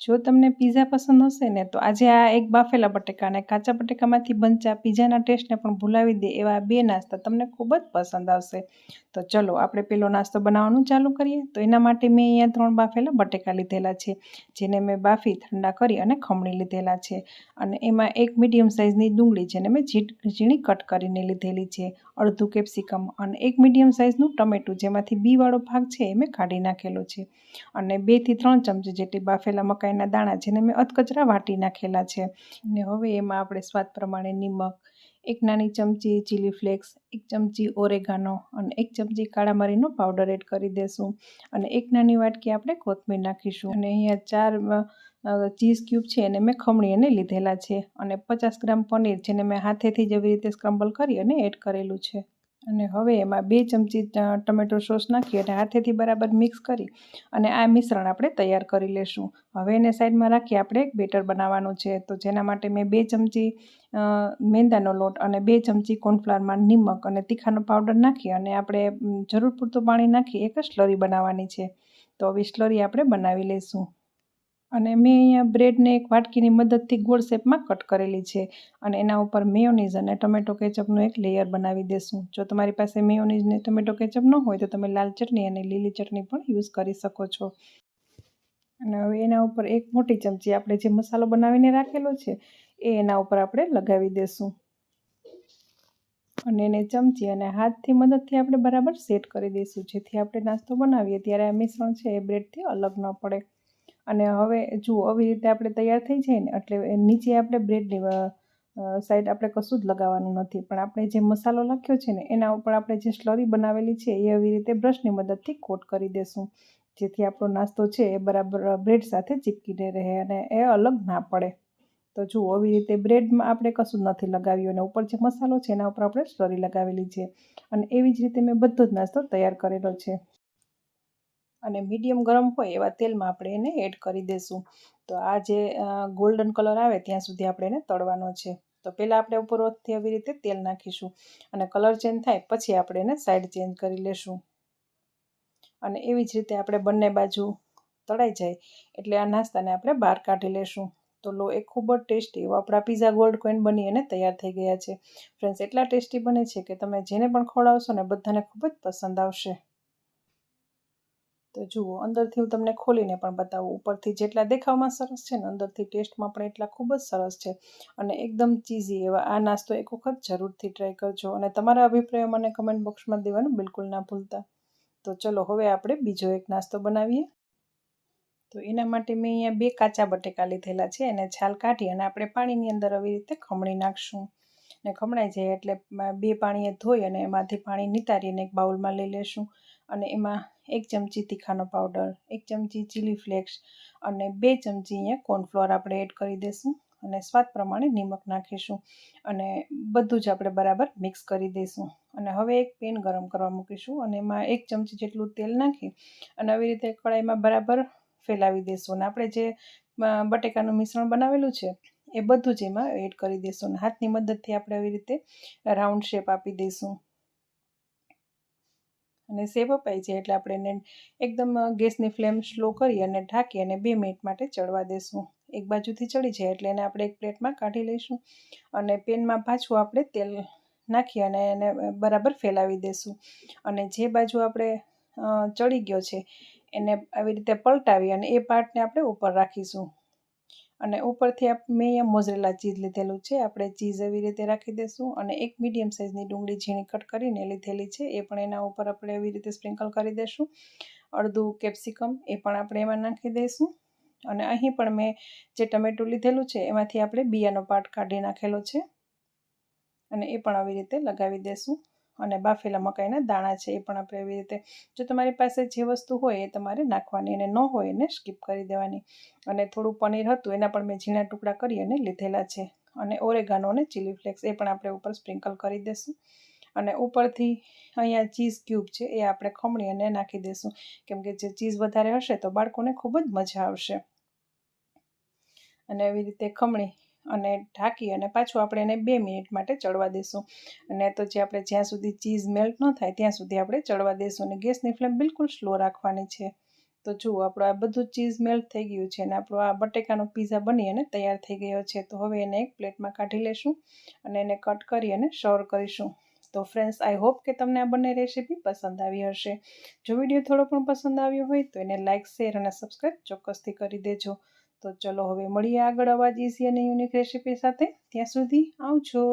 જો તમને પીઝા પસંદ હશે ને, તો આજે આ એક બાફેલા બટેકા અને કાચા બટેકામાંથી બનતા પીઝાના ટેસ્ટને પણ ભૂલાવી દે એવા બે નાસ્તા તમને ખૂબ જ પસંદ આવશે. તો ચલો, આપણે પેલો નાસ્તો બનાવવાનું ચાલુ કરીએ. તો એના માટે મેં અહીંયા ત્રણ બાફેલા બટેકા લીધેલા છે, જેને મેં બાફી, ઠંડા કરી અને ખમણી લીધેલા છે. અને એમાં એક મીડિયમ સાઇઝની ડુંગળી જેને મેં ઝીણી કટ કરીને લીધેલી છે, અડધું કેપ્સિકમ અને એક મીડિયમ સાઇઝનું ટમેટું જેમાંથી બીવાળો ભાગ છે એ મેં કાઢી નાખેલો છે. અને બેથી ત્રણ ચમચી જેટલી બાફેલા મકાઈ મકાઈના દાણા જેને મેં અધકચરા વાટી નાખેલા છે. અને હવે એમાં આપણે સ્વાદ પ્રમાણે નિમક, એક નાની ચમચી ચીલી ફ્લેક્સ એક ચમચી ઓરેગાનો અને એક ચમચી કાળા મરીનો પાવડર એડ કરી દેશું. અને એક નાની વાટકી આપણે કોથમીર નાખીશું. અને અહીંયા ચાર ચીઝ ક્યુબ છે એને મેં ખમણી અને લીધેલા છે. અને પચાસ ગ્રામ પનીર જેને મેં હાથેથી જ એવી રીતે સ્ક્રમ્બલ કરી અને એડ કરેલું છે. અને હવે એમાં બે ચમચી ટમેટો સોસ નાખી અને હાથેથી બરાબર મિક્સ કરી અને આ મિશ્રણ આપણે તૈયાર કરી લેશું. હવે એને સાઈડમાં રાખી આપણે એક બેટર બનાવવાનું છે. તો જેના માટે મેં બે ચમચી મેંદાનો લોટ અને બે ચમચી કોર્નફ્લાવરમાં નિમક અને તીખાનો પાવડર નાખી અને આપણે જરૂર પૂરતું પાણી નાખી એક સ્લરી બનાવવાની છે. તો હવે સ્લરી આપણે બનાવી લઈશું અને મેં અહીંયા બ્રેડને એક વાટકીની મદદથી ગોળ શેપમાં કટ કરેલી છે. અને એના ઉપર મેયોનીઝ અને ટમેટો કેચઅપનું એક લેયર બનાવી દેશું. જો તમારી પાસે મેયોનીઝ ને ટમેટો કેચઅપ ન હોય તો તમે લાલ ચટણી અને લીલી ચટણી પણ યુઝ કરી શકો છો. અને હવે એના ઉપર એક મોટી ચમચી આપણે જે મસાલો બનાવીને રાખેલો છે, એ એના ઉપર આપણે લગાવી દેશું. અને એને ચમચી અને હાથથી મદદથી આપણે બરાબર સેટ કરી દઈશું જેથી આપણે નાસ્તો બનાવીએ ત્યારે આ મિશ્રણ છે એ બ્રેડથી અલગ ન પડે. અને હવે જુઓ આવી રીતે આપણે તૈયાર થઈ જાય ને, એટલે નીચે આપણે બ્રેડની સાઈડ આપણે કશું જ લગાવવાનું નથી. પણ આપણે જે મસાલો લખ્યો છે ને, એના ઉપર આપણે જે સ્લરી બનાવેલી છે, એ આવી રીતે બ્રશની મદદથી કોટ કરી દેશું. જેથી આપણો નાસ્તો છે એ બરાબર બ્રેડ સાથે ચીપકીને રહે અને એ અલગ ના પડે. તો જુઓ આવી રીતે બ્રેડમાં આપણે કશું જ નથી લગાવ્યું અને ઉપર જે મસાલો છે એના ઉપર આપણે સ્લરી લગાવેલી છે. અને એવી જ રીતે મેં બધો જ નાસ્તો તૈયાર કરેલો છે. અને મીડિયમ ગરમ હોય એવા તેલમાં આપણે એને એડ કરી દઈશું તો આ જે ગોલ્ડન કલર આવે ત્યાં સુધી આપણે એને તળવાનો છે. તો પહેલાં આપણે ઉપરથી આવી રીતે તેલ નાખીશું અને કલર ચેન્જ થાય પછી આપણે એને સાઈડ ચેન્જ કરી લેશું. અને એવી જ રીતે આપણે બંને બાજુ તળાઈ જાય એટલે આ નાસ્તાને આપણે બહાર કાઢી લેશું. તો લો, એ ખૂબ જ ટેસ્ટી એવો આપણા પીઝા ગોલ્ડ કોઈન બની અને તૈયાર થઈ ગયા છે. ફ્રેન્ડ્સ એટલા ટેસ્ટી બને છે કે તમે જેને પણ ખવડાવશો ને બધાને ખૂબ જ પસંદ આવશે. તો જુઓ, અંદરથી હું તમને ખોલીને પણ બતાવું. ઉપરથી જેટલા દેખાવમાં સરસ છે ને, અંદરથી ટેસ્ટમાં પણ એટલા ખૂબ જ સરસ છે. અને એકદમ ચીઝી એવા. આ નાસ્તો એક વખત જરૂરથી ટ્રાય કરજો અને તમારા અભિપ્રાયો મને કમેન્ટ બોક્સમાં દેવાનું બિલકુલ ના ભૂલતા. તો ચલો, હવે આપણે બીજો એક નાસ્તો બનાવીએ. તો એના માટે મેં અહીંયા બે કાચા બટેકા લીધેલા છે. એને છાલ કાઢી અને આપણે પાણીની અંદર આવી રીતે ખમણી નાખશું. ને ખમણાઈ જાય એટલે બે પાણીએ ધોઈ અને એમાંથી પાણી નિતારીને એક બાઉલમાં લઈ લેશું. અને એમાં એક ચમચી તીખાનો પાવડર, એક ચમચી ચીલી ફ્લેક્સ અને બે ચમચી અહીંયા કોર્નફ્લોર આપણે એડ કરી દઈશું અને સ્વાદ પ્રમાણે નિમક નાખીશું અને બધું જ આપણે બરાબર મિક્સ કરી દઈશું. અને હવે એક પેન ગરમ કરવા મૂકીશું અને એમાં એક ચમચી જેટલું તેલ નાખી અને આવી રીતે કડાઈમાં બરાબર ફેલાવી દઈશું. અને આપણે જે બટેકાનું મિશ્રણ બનાવેલું છે, એ બધું જ એમાં એડ કરી દઈશું અને હાથની મદદથી આપણે આવી રીતે રાઉન્ડ શેપ આપી દઈશું. અને સેવ અપાઈ જાય એટલે આપણે એને એકદમ ગેસની ફ્લેમ સ્લો કરી અને ઢાંકી અને બે મિનિટ માટે ચડવા દેશું. એક બાજુથી ચડી જાય એટલે એને આપણે એક પ્લેટમાં કાઢી લઈશું અને પેનમાં પાછું આપણે તેલ નાખી અને એને બરાબર ફેલાવી દઈશું અને જે બાજુ આપણે ચડી ગયો છે એને આવી રીતે પલટાવી અને એ પાર્ટને આપણે ઉપર રાખીશું. અને ઉપરથી મેં અહીંયા મોઝરેલા ચીઝ લીધેલું છે. આપણે ચીઝ એવી રીતે રાખી દઈશું અને એક મીડિયમ સાઇઝની ડુંગળી ઝીણી કટ કરીને લીધેલી છે. એ પણ એના ઉપર આપણે એવી રીતે સ્પ્રિંકલ કરી દઈશું અડધું કેપ્સિકમ એ પણ આપણે એમાં નાખી દઈશું અને અહીં પણ મેં જે ટમેટું લીધેલું છે એમાંથી આપણે બિયાનો પાર્ટ કાઢી નાખેલો છે. અને એ પણ આવી રીતે લગાવી દઈશું અને બાફેલા મકાઈના દાણા છે, એ પણ આપણે એવી રીતે જો તમારી પાસે જે વસ્તુ હોય એ તમારે નાખવાની અને ન હોય એને સ્કીપ કરી દેવાની. અને થોડું પનીર હતું, એના પણ મેં ઝીણા ટુકડા કરી અને લીધેલા છે. અને ઓરેગાનો અને ચીલી ફ્લેક્સ એ પણ આપણે ઉપર સ્પ્રિંકલ કરી દઈશું અને ઉપરથી અહીંયા ચીઝ ક્યુબ છે, એ આપણે ખમણી અને નાખી દઈશું કેમ કે જે ચીઝ વધારે હશે તો બાળકોને ખૂબ જ મજા આવશે. અને એવી રીતે ખમણી અને ઢાંકી અને પાછું આપણે એને બે મિનિટ માટે ચડવા દઈશું અને તો જે આપણે જ્યાં સુધી ચીઝ મેલ્ટ ન થાય ત્યાં સુધી આપણે ચડવા દઈશું અને ગેસની ફ્લેમ બિલકુલ સ્લો રાખવાની છે. તો જુઓ, આપણું આ બધું ચીઝ મેલ્ટ થઈ ગયું છે અને આપણો આ બટેકાનો પીઝા બની અને તૈયાર થઈ ગયો છે. તો હવે એને એક પ્લેટમાં કાઢી લેશું અને એને કટ કરી અને સર્વ કરીશું. તો ફ્રેન્ડ્સ આઈ હોપ કે તમને આ બંને રેસીપી પસંદ આવી હશે. જો વીડિયો થોડો પણ પસંદ આવ્યો હોય તો એને લાઇક શેર અને સબસ્ક્રાઈબ ચોક્કસથી કરી દેજો. તો ચલો હવે મળીએ આગળ અવાજ ઇઝી અને યુનિક રેસીપી સાથે. ત્યાં સુધી આવજો.